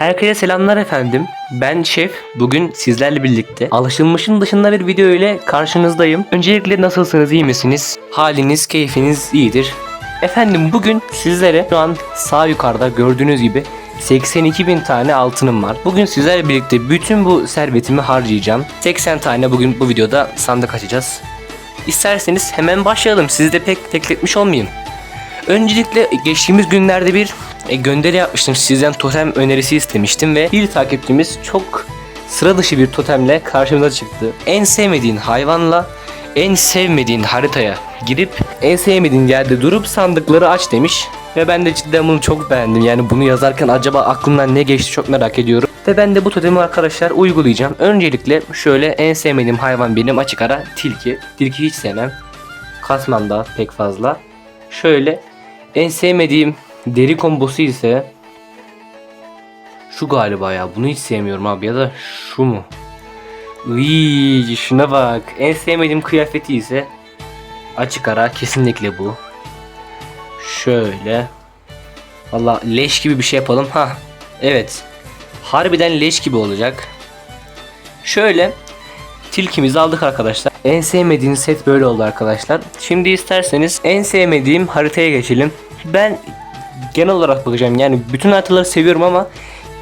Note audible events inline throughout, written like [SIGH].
Herkese selamlar efendim. Ben Şef. Bugün sizlerle birlikte alışılmışın dışında bir video ile karşınızdayım. Öncelikle nasılsınız, iyi misiniz? Haliniz, keyfiniz iyidir. Efendim bugün sizlere şu an sağ yukarıda gördüğünüz gibi 82 bin tane altınım var. Bugün sizlerle birlikte bütün bu servetimi harcayacağım. 80 tane bugün bu videoda sandık açacağız. İsterseniz hemen başlayalım. Sizi de pek bekletmiş olmayayım. Öncelikle geçtiğimiz günlerde bir e, gönderi yapmıştım. Sizden totem önerisi istemiştim ve bir takipçimiz çok sıra dışı bir totemle karşımıza çıktı. En sevmediğin hayvanla en sevmediğin haritaya girip en sevmediğin yerde durup sandıkları aç demiş. Ve ben de cidden bunu çok beğendim. Yani bunu yazarken acaba aklımdan ne geçti çok merak ediyorum. Ve ben de bu totemi arkadaşlar uygulayacağım. Öncelikle şöyle en sevmediğim hayvan benim açık ara tilki. Tilki hiç sevmem. Kasmam da pek fazla. Şöyle en sevmediğim deri kombosu ise şu galiba ya. Bunu hiç sevmiyorum abi ya da şu mu? Iy, şuna bak. En sevmediğim kıyafeti ise açık ara kesinlikle bu. Şöyle. Valla leş gibi bir şey yapalım. Ha. Evet. Harbiden leş gibi olacak. Şöyle tilkimizi aldık arkadaşlar. En sevmediğim set böyle oldu arkadaşlar. Şimdi isterseniz en sevmediğim haritaya geçelim. Ben genel olarak bakacağım. Yani bütün haritaları seviyorum ama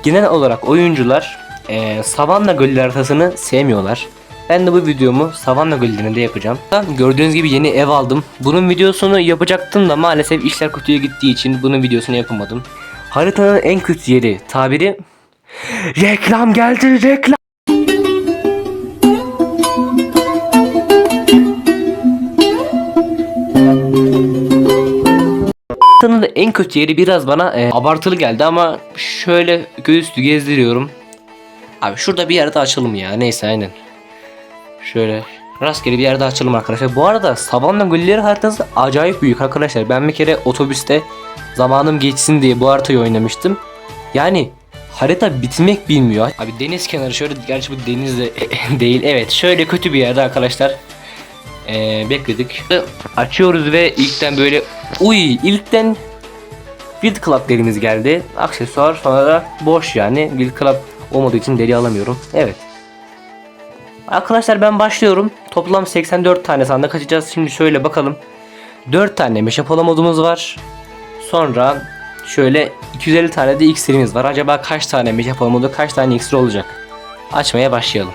genel olarak oyuncular e, Savanna Gölü haritasını sevmiyorlar. Ben de bu videomu Savanna Gölü'nde yapacağım. Gördüğünüz gibi yeni ev aldım. Bunun videosunu yapacaktım da maalesef işler kötüye gittiği için bunun videosunu yapamadım. Haritanın en kötü yeri tabiri Reklam geldi reklam. Kötü yeri biraz bana e, abartılı geldi ama şöyle göğüslü gezdiriyorum. Abi şurada bir yerde açalım ya neyse aynen. Şöyle rastgele bir yerde açalım arkadaşlar. Bu arada Savanna Gölleri haritası acayip büyük arkadaşlar. Ben bir kere otobüste zamanım geçsin diye bu haritayı oynamıştım. Yani harita bitmek bilmiyor. Abi deniz kenarı şöyle gerçi bu deniz de [LAUGHS] değil. Evet şöyle kötü bir yerde arkadaşlar. Ee, bekledik. Açıyoruz ve ilkten böyle uy ilkten Wild Club derimiz geldi. Aksesuar sonra da boş yani. Wild Club olmadığı için deri alamıyorum. Evet. Arkadaşlar ben başlıyorum. Toplam 84 tane sandık açacağız. Şimdi şöyle bakalım. 4 tane meşapala modumuz var. Sonra şöyle 250 tane de iksirimiz var. Acaba kaç tane meşapala modu kaç tane iksir olacak? Açmaya başlayalım.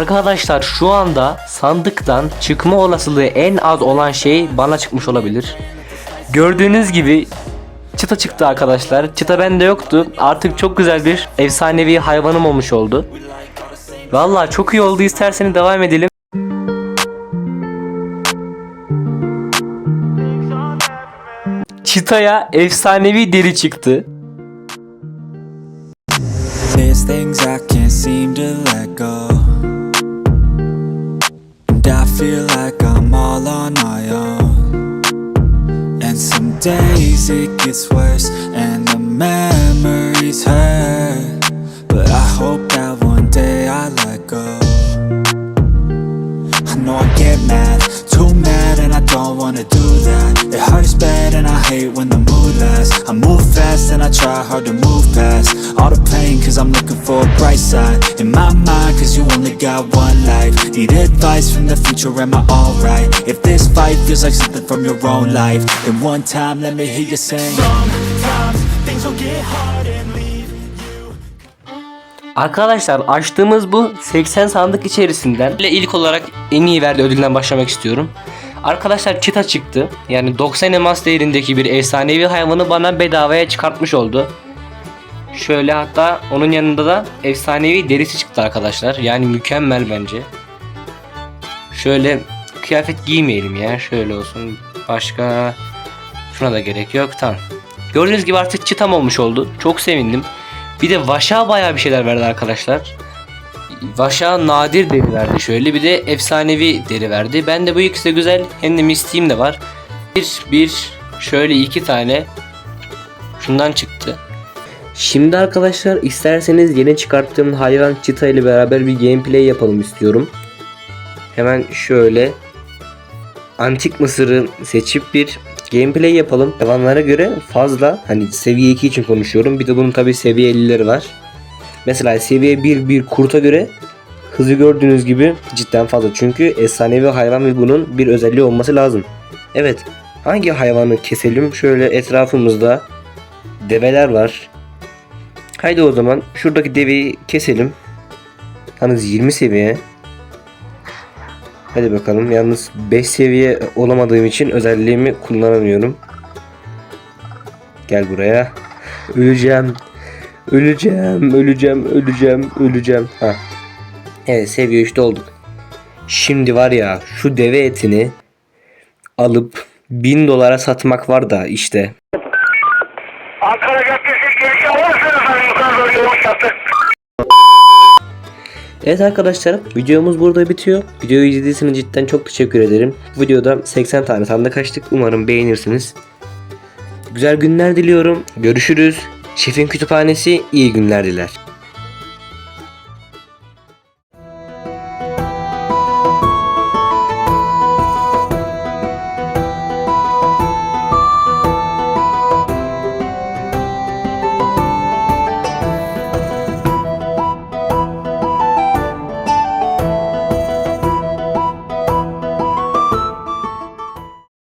Arkadaşlar şu anda sandıktan çıkma olasılığı en az olan şey bana çıkmış olabilir. Gördüğünüz gibi çıta çıktı arkadaşlar. Çıta bende yoktu. Artık çok güzel bir efsanevi hayvanım olmuş oldu. Vallahi çok iyi oldu. İsterseniz devam edelim. Çitaya efsanevi deri çıktı. There's things I can't seem to I feel like I'm all on my own. And some days it gets worse, and the memories get mad, too mad, and I don't wanna do that. It hurts bad, and I hate when the mood lasts. I move fast, and I try hard to move past all the pain, cause I'm looking for a bright side. In my mind, cause you only got one life. Need advice from the future, am I alright? If this fight feels like something from your own life, then one time let me hear you sing. Sometimes things will get hard and leave you. Arkadaşlar açtığımız bu 80 sandık içerisinden ile ilk olarak en iyi verdi ödülünden başlamak istiyorum. Arkadaşlar çita çıktı. Yani 90 elmas değerindeki bir efsanevi hayvanı bana bedavaya çıkartmış oldu. Şöyle hatta onun yanında da efsanevi derisi çıktı arkadaşlar. Yani mükemmel bence. Şöyle kıyafet giymeyelim ya. Şöyle olsun. Başka şuna da gerek yok. Tamam. Gördüğünüz gibi artık çıtam olmuş oldu. Çok sevindim. Bir de Vaşa bayağı bir şeyler verdi arkadaşlar. Vaşa nadir deri verdi şöyle. Bir de efsanevi deri verdi. Ben de bu ikisi de güzel. Hem de mistiğim de var. Bir, bir, şöyle iki tane. Şundan çıktı. Şimdi arkadaşlar isterseniz yeni çıkarttığım hayvan çita ile beraber bir gameplay yapalım istiyorum. Hemen şöyle antik mısırı seçip bir gameplay yapalım. Hayvanlara göre fazla hani seviye 2 için konuşuyorum. Bir de bunun tabi seviye 50'leri var. Mesela seviye 1 bir kurta göre hızı gördüğünüz gibi cidden fazla. Çünkü efsanevi hayvan ve bunun bir özelliği olması lazım. Evet hangi hayvanı keselim? Şöyle etrafımızda develer var. Haydi o zaman şuradaki deveyi keselim. Yalnız 20 seviye. Hadi bakalım. Yalnız 5 seviye olamadığım için özelliğimi kullanamıyorum. Gel buraya. Öleceğim. Öleceğim, öleceğim, öleceğim, öleceğim. Ha. Evet seviye 3'te olduk. Şimdi var ya şu deve etini alıp 1000 dolara satmak var da işte. Ankara Caddesi girişi alırsınız hani yukarı doğru yavaş yaptık. Evet arkadaşlar videomuz burada bitiyor. Videoyu izlediyseniz cidden çok teşekkür ederim. Bu videoda 80 tane sandık açtık. Umarım beğenirsiniz. Güzel günler diliyorum. Görüşürüz. Şefin kütüphanesi iyi günler diler.